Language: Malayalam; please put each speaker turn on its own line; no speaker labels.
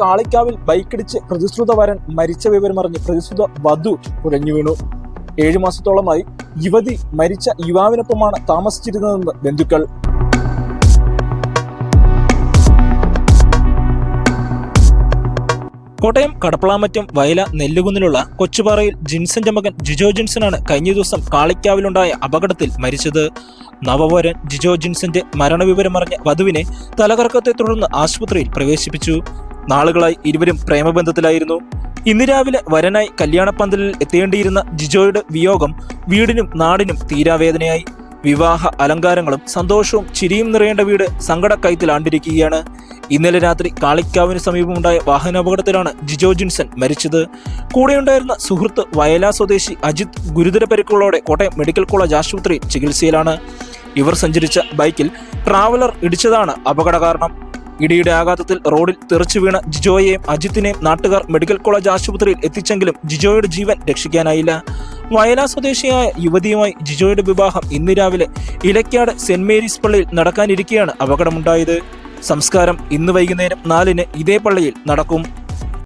കാളിക്കാവിൽ ബൈക്കിടിച്ച് പ്രതിശ്രുത വരൻ മരിച്ച വിവരമറിഞ്ഞ് പ്രതിശ്രുത വധു കുഴഞ്ഞു വീണു. ഏഴു മാസത്തോളമായി യുവതി മരിച്ച യുവാവിനൊപ്പമാണ് താമസിച്ചിരുന്നതെന്ന് ബന്ധുക്കൾ. കോട്ടയം കടപ്പളാമറ്റം വയല നെല്ലുകുന്നിലുള്ള കൊച്ചുപാറയിൽ ജിൻസന്റെ മകൻ ജിജോ ജിൻസനാണ് കഴിഞ്ഞ ദിവസം കാളിക്കാവിലുണ്ടായ അപകടത്തിൽ മരിച്ചത്. നവവരൻ ജിജോ ജിൻസന്റെ മരണവിവരമറിഞ്ഞ വധുവിനെ തലകറക്കത്തെ തുടർന്ന് ആശുപത്രിയിൽ പ്രവേശിപ്പിച്ചു. നാളുകളായി ഇരുവരും പ്രേമബന്ധത്തിലായിരുന്നു. ഇന്ന് രാവിലെ വരനായി കല്യാണപ്പന്തലിൽ എത്തേണ്ടിയിരുന്ന ജിജോയുടെ വിയോഗം വീടിനും നാടിനും തീരാവേദനയായി. വിവാഹ അലങ്കാരങ്ങളും സന്തോഷവും ചിരിയും നിറയേണ്ട വീട് സങ്കടക്കയത്തിലാണ്ടിരിക്കുകയാണ് ഇന്നലെ രാത്രി കാളിക്കാവിന് സമീപമുണ്ടായ വാഹനാപകടത്തിലാണ് ജിജോ ജിൻസൺ മരിച്ചത്. കൂടെയുണ്ടായിരുന്ന സുഹൃത്ത് വയലാ സ്വദേശി അജിത് ഗുരുതര പരിക്കുകളോടെ കോട്ടയം മെഡിക്കൽ കോളേജ് ആശുപത്രിയിൽ ചികിത്സയിലാണ്. ഇവർ സഞ്ചരിച്ച ബൈക്കിൽ ട്രാവലർ ഇടിച്ചതാണ് അപകട കാരണം ഇടിയുടെ ആഘാതത്തിൽ റോഡിൽ തെറിച്ചു വീണ ജിജോയെയും അജിത്തിനെയും നാട്ടുകാർ മെഡിക്കൽ കോളേജ് ആശുപത്രിയിൽ എത്തിച്ചെങ്കിലും ജിജോയുടെ ജീവൻ രക്ഷിക്കാനായില്ല. വയലാ സ്വദേശിയായ യുവതിയുമായി ജിജോയുടെ വിവാഹം ഇന്ന് രാവിലെ ഇലക്കാട് സെന്റ് മേരീസ് പള്ളിയിൽ നടക്കാനിരിക്കെയാണ് അപകടമുണ്ടായത്. സംസ്കാരം ഇന്ന് വൈകുന്നേരം നാലിന് ഇതേ പള്ളിയിൽ നടക്കും.